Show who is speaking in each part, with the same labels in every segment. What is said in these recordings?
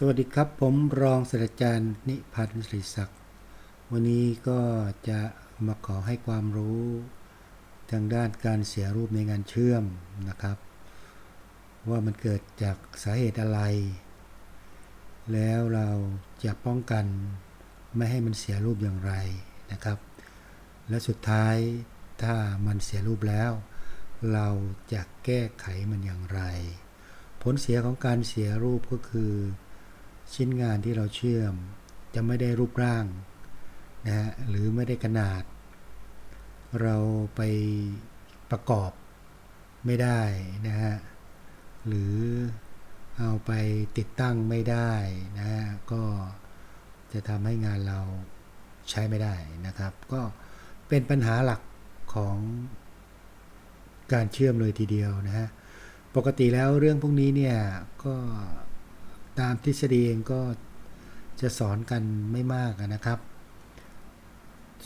Speaker 1: สวัสดีครับผมรองศาสตราจารย์นิพันธ์ศรีศักดิ์วันนี้ก็จะมาขอให้ความรู้ทางด้านการเสียรูปในงานเชื่อมนะครับ ว่ามันเกิดจากสาเหตุอะไร แล้วเราจะป้องกันไม่ให้มันเสียรูปอย่างไรนะครับ และสุดท้ายถ้ามันเสียรูปแล้ว เราจะแก้ไขมันอย่างไร ผลเสียของการเสียรูปก็คือ ชิ้นงานที่เราเชื่อมจะไม่ได้รูปร่างนะฮะหรือไม่ได้ขนาด เราไปประกอบไม่ได้นะฮะหรือเอาไปติดตั้งไม่ได้นะฮะก็จะทำให้งานเราใช้ไม่ได้นะครับ ก็เป็นปัญหาหลักของการเชื่อมเลยทีเดียวนะฮะปกติแล้วเรื่องพวกนี้เนี่ยก็ ตามทฤษฎีเองก็จะสอนกันไม่มากนะครับ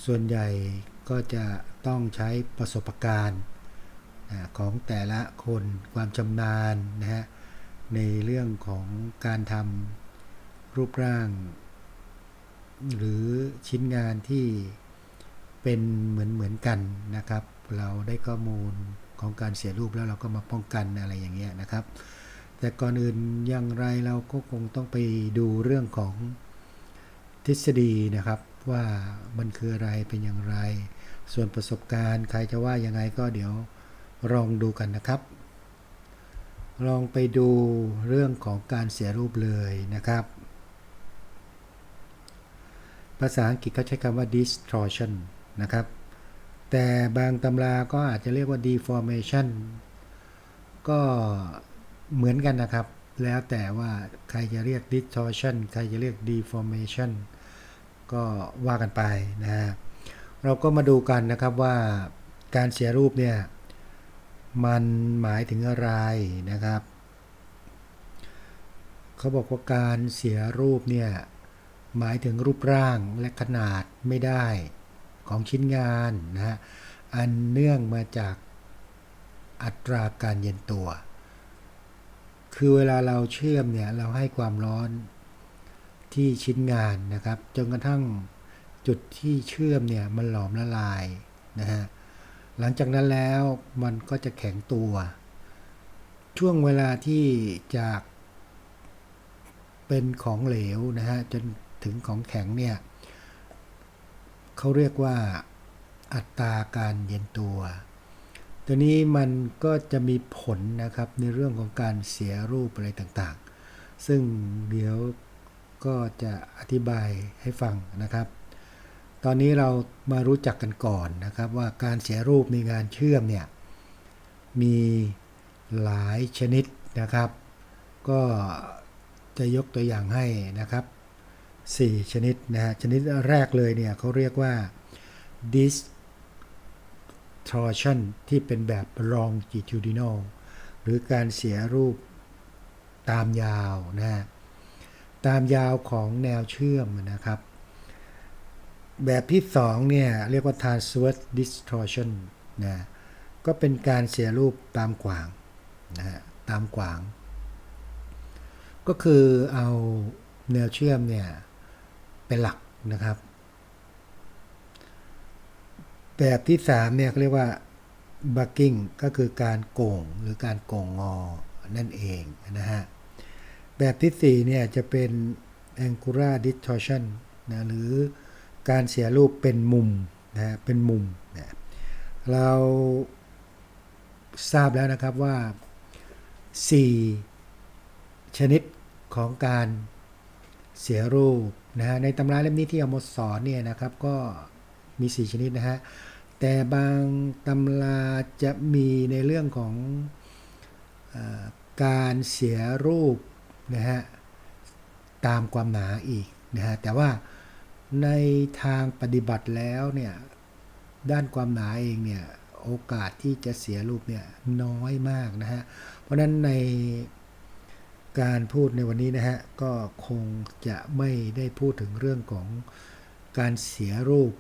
Speaker 1: ส่วนใหญ่ก็จะต้องใช้ประสบการณ์ของแต่ละคนความชำนาญนะฮะในเรื่องของการทำรูปร่าง หรือชิ้นงานที่เป็นเหมือนเหมือนกันนะครับ เราได้ข้อมูลของการเสียรูปแล้วเราก็มาป้องกันอะไรอย่างเงี้ยนะครับ แต่ก่อนอื่นอย่างไรเราก็คงต้องไปดูเรื่องของทฤษฎีนะครับว่ามันคืออะไรเป็นอย่างไร ส่วนประสบการณ์ใครจะว่ายังไงก็เดี๋ยวลองดูกันนะครับ ลองไปดูเรื่องของการเสียรูปเลยนะครับ ภาษาอังกฤษเขาใช้คำว่า distortion นะครับ แต่บางตำราก็อาจจะเรียกว่า deformation ก็ เหมือนกันนะครับ แล้วแต่ว่าใครจะเรียก distortion ใครจะเรียก deformation ก็ว่ากันไปนะฮะเราก็มาดูกันนะครับว่าการเสียรูปเนี่ยมันหมายถึงอะไรนะครับเขาบอกว่าการเสียรูปเนี่ยหมายถึงรูปร่างและขนาดไม่ได้ของชิ้นงานนะฮะอันเนื่องมาจากอัตราการเย็นตัว คือเวลาเราเชื่อมเนี่ยเราให้ความร้อนที่ชิ้นงานนะครับ จนกระทั่งจุดที่เชื่อมเนี่ยมันหลอมละลายนะฮะหลังจากนั้นแล้วมันก็จะแข็งตัว ช่วงเวลาที่จากเป็นของเหลวนะฮะจนถึงของแข็งเนี่ยเขาเรียกว่าอัตราการเย็นตัว ตัวนี้มันก็จะมีผลนะครับในเรื่องของการเสียรูปอะไรต่างๆ ซึ่งเดี๋ยวก็จะอธิบายให้ฟังนะครับ ตอนนี้เรามารู้จักกันก่อนนะครับ ว่าการเสียรูปในงานเชื่อมเนี่ยมีหลายชนิดนะครับ ก็จะยกตัวอย่างให้นะครับ 4 ชนิดนะฮะชนิดแรกเลยเนี่ยเขาเรียกว่า distortion ที่เป็นแบบ longitudinal หรือการเสียรูปตามยาวนะฮะตามยาวของแนวเชื่อมนะครับ แบบที่2เนี่ย เรียกว่า transverse distortion นะ ก็เป็นการเสียรูปตามกวางนะฮะตามกวาง ก็คือเอาแนวเชื่อมเนี่ย เป็นหลักนะครับ แบบที่3เนี่ยเขาเรียกว่า bucking ก็คือการโก่งหรือการโก่งงอนั่นเองนะฮะ แบบที่4เนี่ยจะเป็น angular distortion นะหรือการเสียรูปเป็นมุมนะเป็นมุมนะเราทราบแล้วนะครับว่า 4 ชนิดของการเสียรูปนะฮะในตำราเล่มนี้ที่เอามาสอนเนี่ยนะครับก็ มี 4 ชนิดนะฮะ แต่บางตำราจะมีในเรื่องของอการเสียรูปนะฮะตามความหนาอีกนะฮะแต่ว่าในทางปฏิบัติแล้วเนี่ยด้านความหนาเองเนี่ยโอกาสที่จะเสียรูปเนี่ยน้อยมากนะฮะเพราะฉะนั้นในการพูดในวันนี้นะฮะก็คงจะไม่ได้พูดถึงเรื่องของการเสียรูป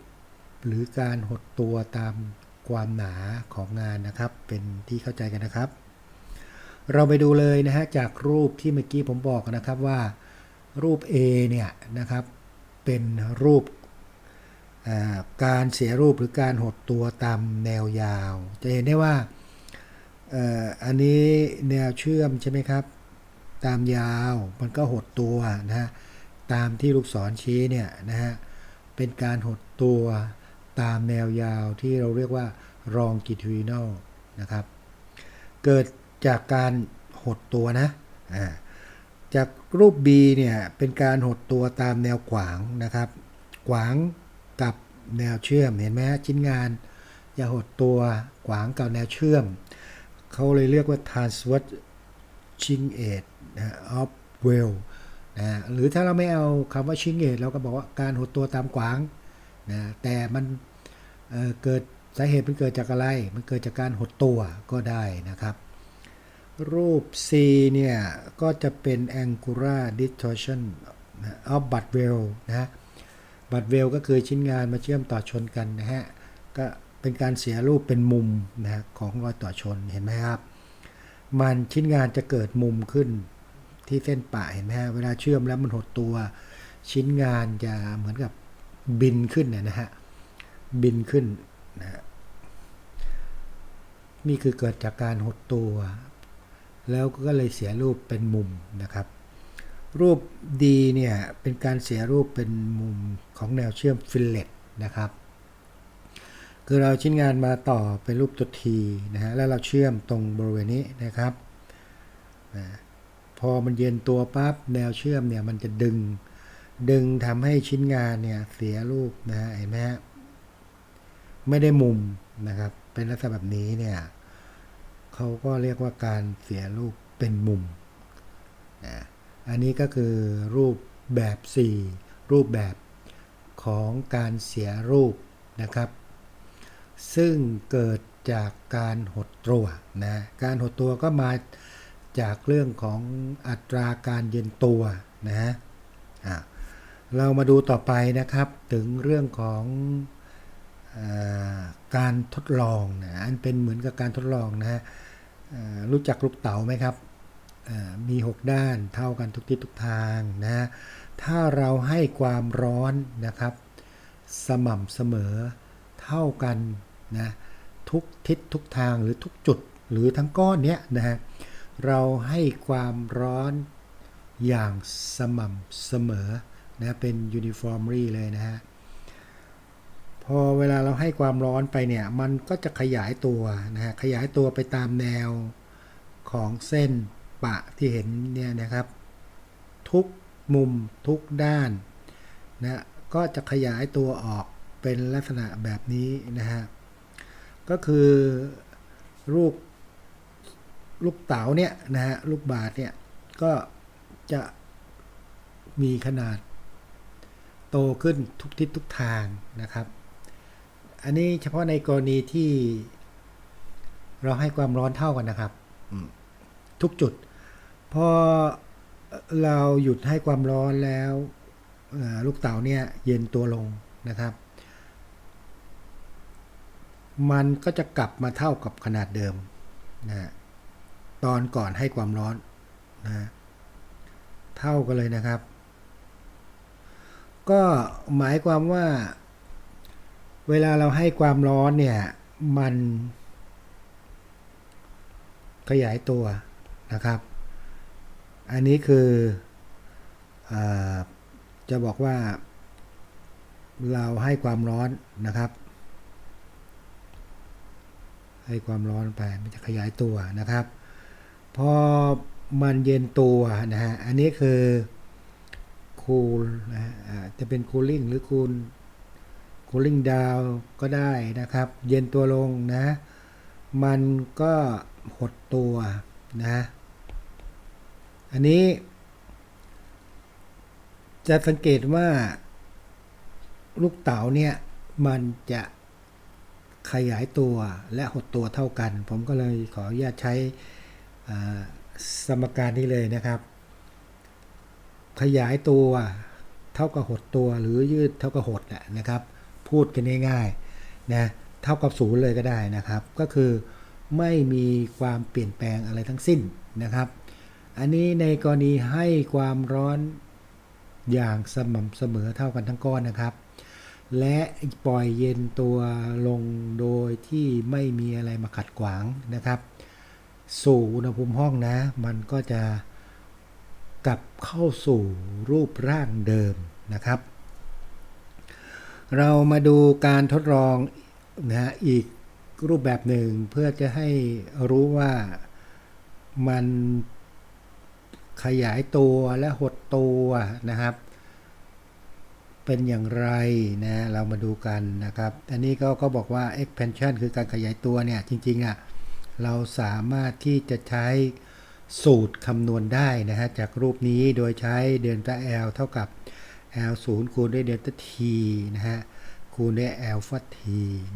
Speaker 1: หรือการหดตัวตามความหนาของงานนะครับ เป็นที่เข้าใจกันนะครับ เราไปดูเลยนะฮะจากรูปที่เมื่อกี้ผมบอกนะครับว่า รูป A เนี่ยนะครับเป็นรูปการเสียรูปหรือการหดตัวตามแนวยาว จะเห็นได้ว่าออันนี้แนวเชื่อมใช่ไหมครับ ตามยาวมันก็หดตัวนะฮะตามที่ลูกศรชี้เนี่ยนะฮะเป็นการหดตัว ตามแนวยาวที่เราเรียกว่า longitudinal นะครับ เกิดจากการหดตัวนะจากรูป B เนี่ยเป็นการหดตัวตามแนวขวางนะครับ ขวางกับแนวเชื่อมเห็นไหมชิ้นงานจะหดตัวขวางกับแนวเชื่อม เขาเลยเรียกว่า transverse chin edge นะ of well นะหรือถ้าเราไม่เอาคำว่า chin edge เราก็บอกว่าการหดตัวตามขวาง นะแต่มันเเกิดสาเหตุมันเกิดจากอะไร มันเกิดจากการหดตัวก็ได้นะครับ รูป C เนี่ย ก็จะเป็น angular distortion นะ of b u t well นะบัตเวลก็คือชิ้นงานมาเชื่อมต่อชนกันนะฮะ ก็เป็นการเสียรูปเป็นมุมนะฮะของรอยต่อชนเห็นไหมครับ มันชิ้นงานจะเกิดมุมขึ้นที่เส้นปะเห็นไหมฮะ เวลาเชื่อมแล้วมันหดตัว ชิ้นงานจะเหมือนกับ บินขึ้นเนี่ยนะฮะ บินขึ้นนะฮะนี่คือเกิดจากการหดตัว แล้วก็เลยเสียรูปเป็นมุมนะครับ รูป D เนี่ยเป็นการเสียรูปเป็นมุมของแนวเชื่อมฟิลเลตนะครับ คือเราชิ้นงานมาต่อเป็นรูปตัวทีนะฮะแล้วเราเชื่อมตรงบริเวณนี้นะครับนะพอมันเย็นตัวปั๊บแนวเชื่อมเนี่ยมันจะดึง ดึงทำให้ชิ้นงานเนี่ยเสียรูปนะฮะเห็นไหมฮะไม่ได้มุมนะครับ เป็นลักษณะแบบนี้เนี่ยเขาก็เรียกว่าการเสียรูปเป็นมุมนะอันนี้ก็คือรูปแบบ 4 รูปแบบของการเสียรูปนะครับ ซึ่งเกิดจากการหดตัวนะการหดตัวก็มาจากเรื่องของอัตราการเย็นตัวนะฮะอะ เรามาดูต่อไปนะครับถึงเรื่องของอการทดลองนะอันเป็นเหมือนกับการทดลองนะฮะรู้จักลูกเต๋าไหมครับมี 6 ด้านเท่ากันทุกทิศทุกทางนะถ้าเราให้ความร้อนนะครับ สม่ำเสมอเท่ากันนะทุกทิศทุกทางหรือทุกจุดหรือทั้งก้อนเนี้ยนะฮะเราให้ความร้อนอย่างสม่ำเสมอ นะเป็น uniformly เลยนะฮะพอเวลาเราให้ความร้อนไปเนี่ยมันก็จะขยายตัวนะฮะขยายตัวไปตามแนวของเส้นปะที่เห็นเนี่ยนะครับ ทุกมุมทุกด้านนะก็จะขยายตัวออกเป็นลักษณะแบบนี้นะฮะก็คือลูกลูกเต๋าเนี่ยนะฮะลูกบาศก์เนี่ยก็จะมีขนาด โตขึ้นทุกทิศทุกทางนะครับ อันนี้เฉพาะในกรณีที่เราให้ความร้อนเท่ากันนะครับอืมทุกจุด พอเราหยุดให้ความร้อนแล้วเอ่อลูกเต๋าเนี่ยเย็นตัวลงนะครับ มันก็จะกลับมาเท่ากับขนาดเดิมนะฮะตอนก่อนให้ความร้อนนะฮะเท่ากันเลยนะครับ ก็หมายความว่า เวลาเราให้ความร้อนเนี่ย มัน ขยายตัวนะครับ อันนี้คืออจะบอกว่า เราให้ความร้อนนะครับ ให้ความร้อนไปมันจะขยายตัวนะครับ พอมันเย็นตัวนะฮะอันนี้คือ คูลนะจะเป็นคูลิ่งหรือคูล cooling down ก็ได้นะครับ เย็นตัวลงนะ มันก็หดตัวนะ อันนี้จะสังเกตว่าลูกเต๋าเนี่ยมันจะขยายตัวและหดตัวเท่ากัน ผมก็เลยขออนุญาตใช้สมการนี้เลยนะครับ ขยายตัวเท่ากับหดตัวหรือยืดเท่ากับหดแหละนะครับ พูดกันง่ายๆนะเท่ากับศูนย์เลยก็ได้นะครับ ก็คือไม่มีความเปลี่ยนแปลงอะไรทั้งสิ้นนะครับ อันนี้ในกรณีให้ความร้อนอย่างสม่ำเสมอเท่ากันทั้งก้อนนะครับ และปล่อยเย็นตัวลงโดยที่ไม่มีอะไรมาขัดขวางนะครับ สู่อุณหภูมิห้องนะ มันก็จะ กลับเข้าสู่รูปร่างเดิมนะครับ เรามาดูการทดลองนะฮะอีกรูปแบบหนึ่งเพื่อจะให้รู้ว่ามันขยายตัวและหดตัวนะครับ เป็นอย่างไรนะเรามาดูกันนะครับอันนี้ก็ก็บอกว่า expansion คือการขยายตัวเนี่ยจริงๆอะเราสามารถที่จะใช้ สูตรคำนวณได้นะฮะจากรูปนี้โดยใช้เดลต้า L เท่ากับ L 0คูณด้วยเดลต้า T นะฮะคูณด้วย alpha T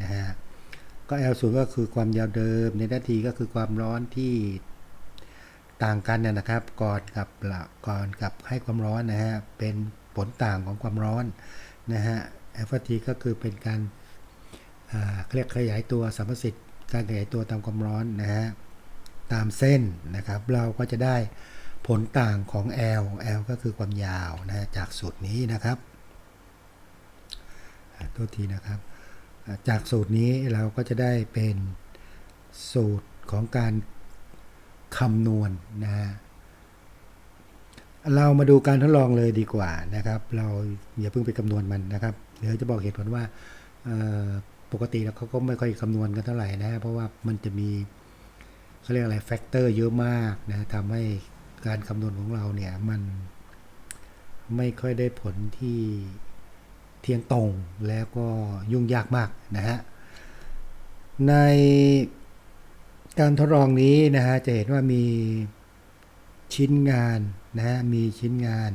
Speaker 1: นะฮะก็ L 0ก็คือความยาวเดิมเดลต้า T ก็คือความร้อนที่ต่างกันนะนะครับ ก่อนกับหลังก่อนกับให้ความร้อนนะฮะเป็นผลต่างของความร้อนนะฮะ alpha T ก็คือเป็นการเรียกขยายตัวสัมประสิทธิ์การขยายตัวตามความร้อนนะฮะ ตามเส้นนะครับ เราก็จะได้ผลต่างของ L L ก็คือความยาวนะจากสูตรนี้นะครับตัวทีนะครับ จากสูตรนี้เราก็จะได้เป็นสูตรของการคำนวณนะฮะเรามาดูการทดลองเลยดีกว่านะครับ เราอย่าเพิ่งไปคำนวณมันนะครับ เดี๋ยวจะบอกเหตุผลว่าปกติแล้วเขาก็ไม่ค่อยคำนวณกันเท่าไหร่นะฮะเพราะว่ามันจะมี เขาเรียกอะไรแฟกเตอร์เยอะมากนะทำให้การคำนวณของเราเนี่ยมันไม่ค่อยได้ผลที่เที่ยงตรงแล้วก็ยุ่งยากมากนะฮะ ในการทดลองนี้นะฮะจะเห็นว่ามีชิ้นงานนะฮะมีชิ้นงาน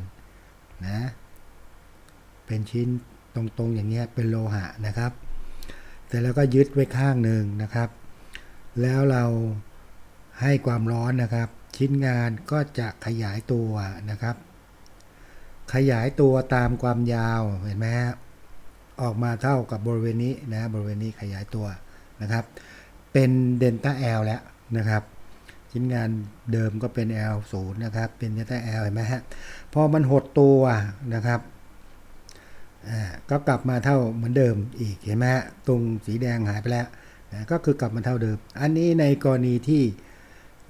Speaker 1: นะเป็นชิ้นตรงๆอย่างเงี้ยเป็นโลหะนะครับ แต่แล้วก็ยึดไว้ข้างหนึ่งนะครับ แล้วเรา ให้ความร้อนนะครับ ชิ้นงานก็จะขยายตัวนะครับ ขยายตัวตามความยาวเห็นไหมฮะออกมาเท่ากับบริเวณนี้นะบริเวณนี้ขยายตัวนะครับ เป็นเดลต้า L แล้วนะครับ ชิ้นงานเดิมก็เป็น L 0นะครับ เป็นเดลต้า L เห็นไหมฮะพอมันหดตัวนะครับก็กลับมาเท่าเหมือนเดิมอีกเห็นไหมฮะตรงสีแดงหายไปแล้วก็คือกลับมาเท่าเดิม อันนี้ในกรณีที่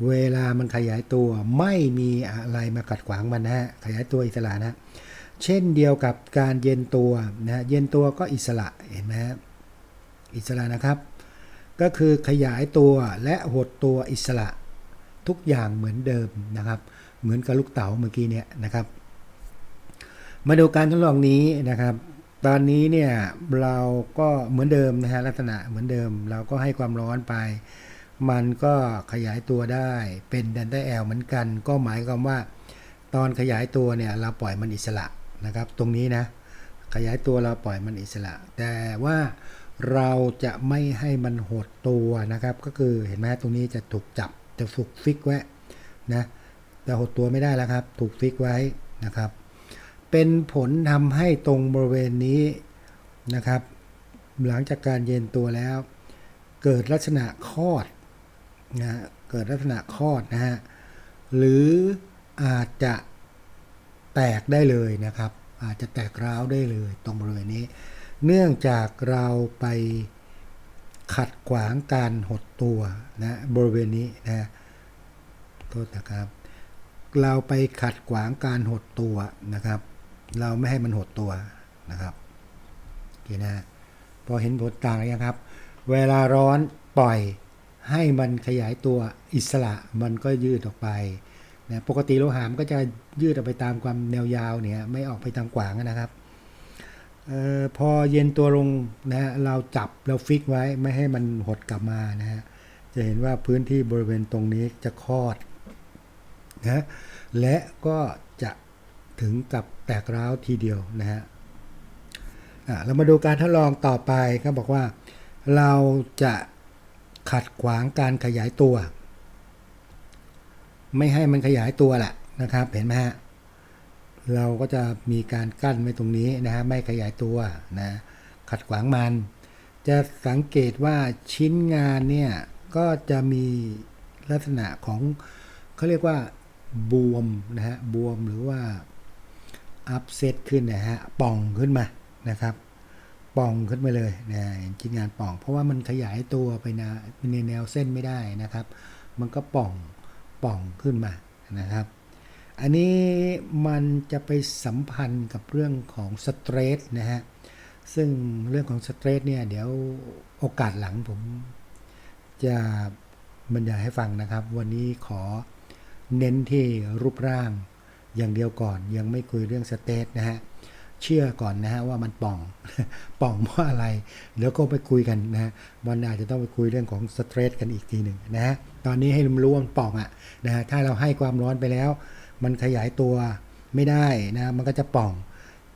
Speaker 1: เวลามันขยายตัวไม่มีอะไรมาขัดขวางมันนะฮะขยายตัวอิสระนะเช่นเดียวกับการเย็นตัวนะเย็นตัวก็อิสระเห็นไหมฮะอิสระนะครับ ก็คือขยายตัวและหดตัวอิสระทุกอย่างเหมือนเดิมนะครับ เหมือนกับลูกเต๋าเมื่อกี้เนี่ยนะครับ มาดูการทดลองนี้นะครับ ตอนนี้เนี่ยเราก็เหมือนเดิมนะฮะลักษณะเหมือนเดิม เราก็ให้ความร้อนไป มันก็ขยายตัวได้เป็นดันได้แอลเหมือนกัน ก็หมายความว่า ตอนขยายตัวเนี่ยเราปล่อยมันอิสระนะครับ ตรงนี้นะ ขยายตัวเราปล่อยมันอิสระ แต่ว่าเราจะไม่ให้มันหดตัวนะครับ ก็คือเห็นไหมตรงนี้จะถูกจับจะถูกฟิกไว้นะแต่หดตัวไม่ได้แล้วครับ ถูกฟิกไว้นะครับ เป็นผลทำให้ตรงบริเวณนี้นะครับ หลังจากการเย็นตัวแล้ว เกิดลักษณะคลอด นะเกิดลักษณะคลอดนะฮะหรืออาจจะแตกได้เลยนะครับ อาจจะแตกร้าวได้เลยตรงบริเวณนี้ เนื่องจากเราไปขัดขวางการหดตัวนะบริเวณนี้นะโทษนะครับ เราไปขัดขวางการหดตัวนะครับ เราไม่ให้มันหดตัวนะครับโอเคนะพอเห็นผลต่างแล้วครับ เวลาร้อนปล่อย ให้มันขยายตัวอิสระมันก็ยืดออกไปนะปกติโลหะมันก็จะยืดออกไปตามความแนวยาวเนี่ยไม่ออกไปทางขวางนะครับออพอเย็นตัวลงนะฮะเราจับเราฟิกไว้ไม่ให้มันหดกลับมานะฮะจะเห็นว่าพื้นที่บริเวณตรงนี้จะคลอดนะและก็จะถึงกับแตกร้าวทีเดียวนะฮะอะเรามาดูการทดลองต่อไปก็บอกว่า เราจะ ขัดขวางการขยายตัว ไม่ให้มันขยายตัวแหละนะครับ เห็นไหมฮะเราก็จะมีการกั้นไว้ตรงนี้นะฮะไม่ขยายตัวนะขัดขวางมัน จะสังเกตว่าชิ้นงานเนี่ยก็จะมีลักษณะของเขาเรียกว่าบวมนะฮะบวมหรือว่าอัพเซตขึ้นนะฮะป่องขึ้นมานะครับ ป่องขึ้นมาเลยนะเห็นชิ้นงานป่อง เพราะว่ามันขยายตัวไปนะในแนวเส้นไม่ได้นะครับ มันก็ป่องป่องขึ้นมานะครับ อันนี้มันจะไปสัมพันธ์กับเรื่องของสเตรสนะฮะซึ่งเรื่องของสเตรสเนี่ยเดี๋ยวโอกาสหลังผมจะบรรยายให้ฟังนะครับ วันนี้ขอเน้นที่รูปร่างอย่างเดียวก่อน ยังไม่คุยเรื่องสเตรสนะฮะ เชื่อก่อนนะฮะว่ามันป่อง ป่องเพราะอะไรเดี๋ยวก็ไปคุยกันนะฮะวันหน้าจจะต้องไปคุยเรื่องของสเตรสกันอีกทีหนึ่งนะฮะตอนนี้ให้รู้ว่ามันป่องอะนะฮะถ้าเราให้ความร้อนไปแล้ว มันขยายตัวไม่ได้นะมันก็จะป่อง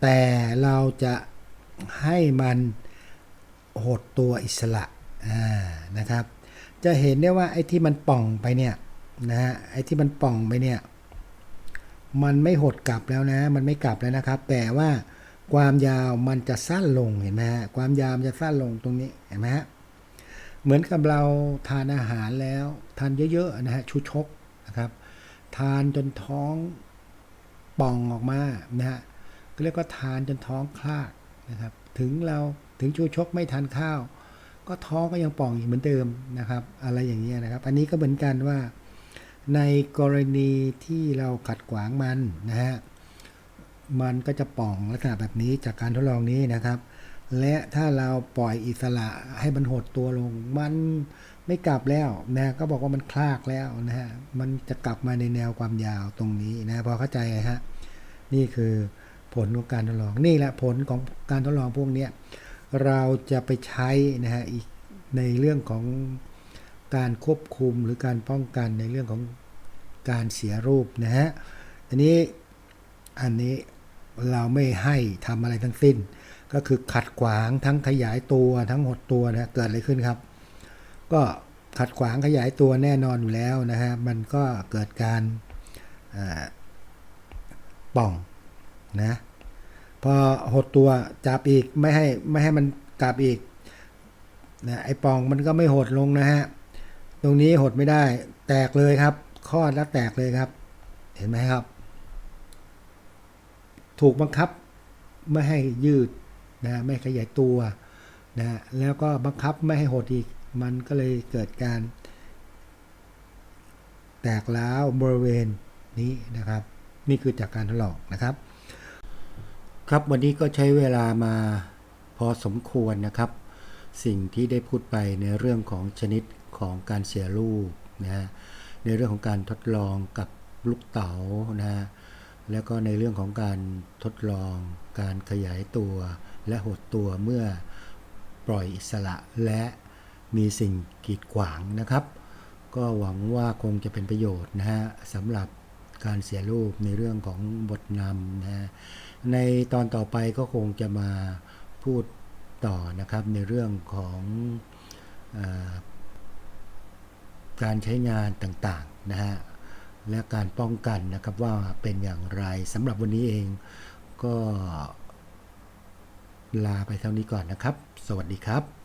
Speaker 1: แต่เราจะให้มันหดตัวอิสระอ่านะครับ จะเห็นได้ว่าไอ้ที่มันป่องไปเนี่ยนะฮะไอ้ที่มันป่องไปเนี่ยมันไม่หดกลับแล้วนะ มันไม่กลับแล้วนะครับ แต่ว่า ความยาวมันจะสั้นลงเห็นไหมฮะความยาวมันจะสั้นลงตรงนี้เห็นไหมฮะเหมือนกับเราทานอาหารแล้วทานเยอะๆนะฮะชูชกนะครับ ทานจนท้องป่องออกมานะฮะก็เรียกว่าทานจนท้องคลากนะครับ ถึงเราถึงชูชกไม่ทานข้าว ก็ท้องก็ยังป่องอีกเหมือนเดิมนะครับ อะไรอย่างเงี้ยนะครับ อันนี้ก็เหมือนกันว่าในกรณีที่เราขัดขวางมันนะฮะ มันก็จะป่องลักษณะแบบนี้จากการทดลองนี้นะครับ และถ้าเราปล่อยอิสระให้มันหดตัวลง มันไม่กลับแล้วนะก็บอกว่ามันคลากแล้วนะฮะมันจะกลับมาในแนวความยาวตรงนี้นะพอเข้าใจฮะนี่คือผลของการทดลองนี่แหละผลของการทดลองพวกเนี้ยเราจะไปใช้นะฮะอีกในเรื่องของการควบคุมหรือการป้องกันในเรื่องของการเสียรูปนะฮะอันนี้อันนี้ เราไม่ให้ทำอะไรทั้งสิ้น ก็คือขัดขวางทั้งขยายตัวทั้งหดตัวนะเกิดอะไรขึ้นครับ ก็ขัดขวางขยายตัวแน่นอนอยู่แล้วนะฮะมันก็เกิดการป่องนะพอหดตัวจับอีกไม่ให้ไม่ให้มันกลับอีกนะไอ้ป่องมันก็ไม่หดลงนะฮะตรงนี้หดไม่ได้แตกเลยครับคลอดแล้วแตกเลยครับ เห็นไหมครับ ถูกบังคับไม่ให้ยืดนะไม่ขยายตัวนะแล้วก็บังคับไม่ให้หดอีก มันก็เลยเกิดการ แตกร้าวบริเวณนี้นะครับ นี่คือจากการทดลองนะครับ ครับวันนี้ก็ใช้เวลามาพอสมควรนะครับ สิ่งที่ได้พูดไปในเรื่องของชนิดของการเสียลูกนะฮะในเรื่องของการทดลองกับลูกเต๋านะฮะ แล้วก็ในเรื่องของการทดลอง การขยายตัว และหดตัวเมื่อปล่อยอิสระและมีสิ่งกีดขวางนะครับ ก็หวังว่าคงจะเป็นประโยชน์นะฮะสำหรับการเสียรูปในเรื่องของบทนำนะฮะในตอนต่อไปก็คงจะมาพูดต่อนะครับในเรื่องของอการใช้งานต่างๆนะฮะ และการป้องกันนะครับว่าเป็นอย่างไรสำหรับวันนี้เองก็ลาไปเท่านี้ก่อนนะครับ สวัสดีครับ